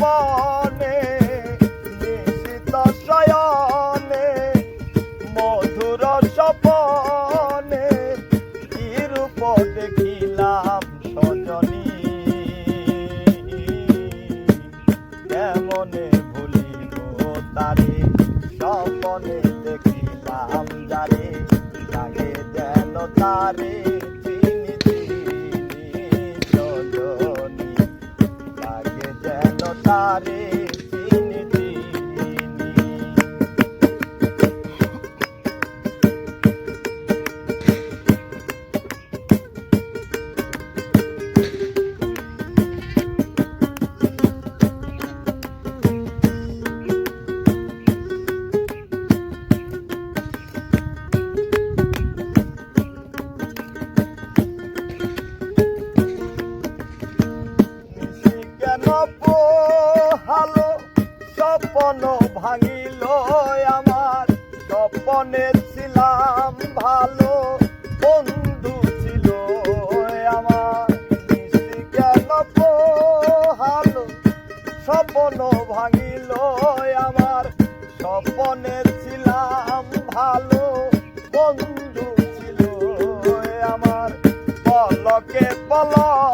বনে নিশিত শয়নে, মধুর সপনে কি রূপ দেখিলাম সজনী? কেমনে ভুলিব তারে, স্বপনে দেখিলাম যারে লাগে যেন তারে। hare স্বপ্ন ভাঙিল আমার। স্বপ্নে ছিলাম ভালো বন্ধু ছিল আমার। কেন ভালো স্বপ্ন ভাঙিল আমার। স্বপ্নে ছিলাম ভালো বন্ধু ছিল আমার। পলকে পলক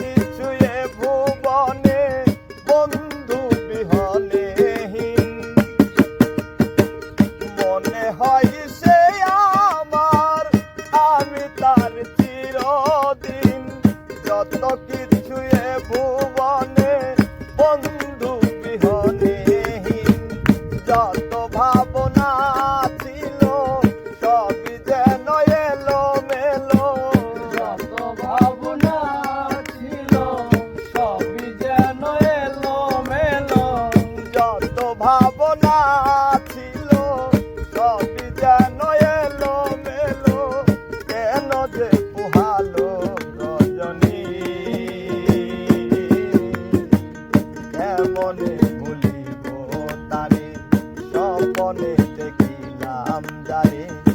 কিছু ভুবনে বন্ধু বিহনে মনে হয় সে আমার আমি তার চিরদিন। যত কিছু ভুব মনেতে কিলাম জানি?